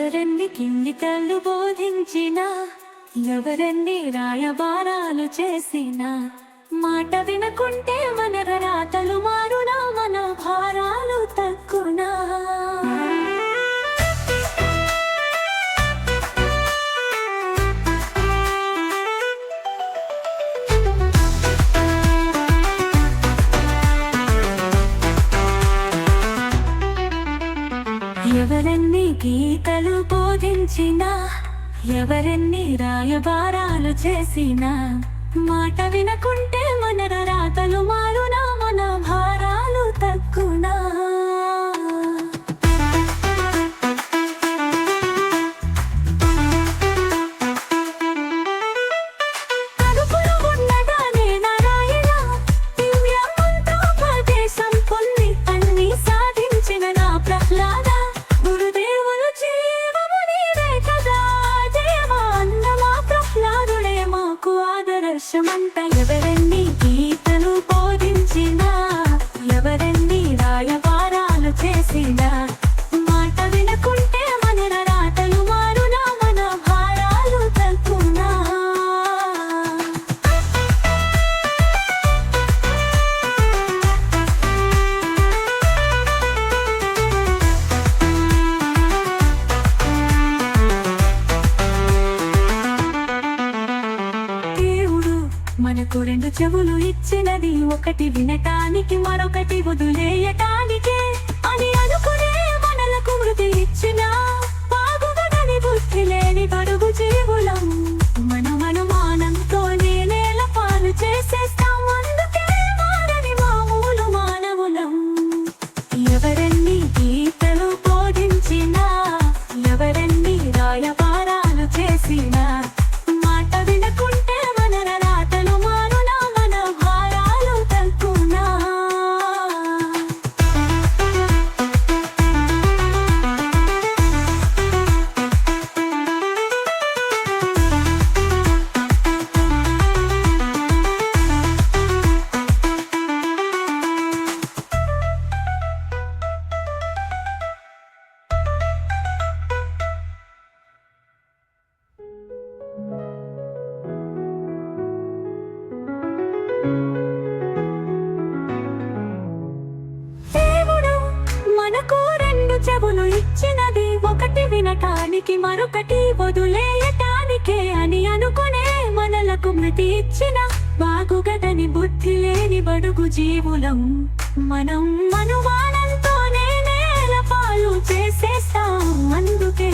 ఎవరన్ని కింది తల్లు బోధించినా ఎవరన్ని రాయబారాలు చేసినా మాట వినకుంటే గీతలు బోధించిన ఎవరెన్ని రాయబారాలు చేసినా మాట వినకుంటే మన ఆదర్శమంట ఎవరెన్ని గీతలు చెవులు ఇచ్చినది ఒకటి వినటానికి మరొకటి వదిలేయటానికే. అని అనుకునే మనలకు మృతి ఇచ్చిన బాగుగదని బుద్ధి లేని బడుగు జీవులం. మనం అనుమానంతోనే నేల పాలు చేసేస్తాం అందుకే మారని మామూలు మానవులం. ఎవరన్నీ గీతలు బోధించినా ఎవరన్నీ రాయబా రెండు ఇచ్చినది ఒకటి వినటానికి మరొకటి వదిలేయటానికే అని అనుకునే మనలకు మృతి ఇచ్చిన బాగుగదని బుద్ధి లేని బడుగు జీవులం. మనం అనుమానంతోనే నేల పాలు చేసేస్తాం. అందుకే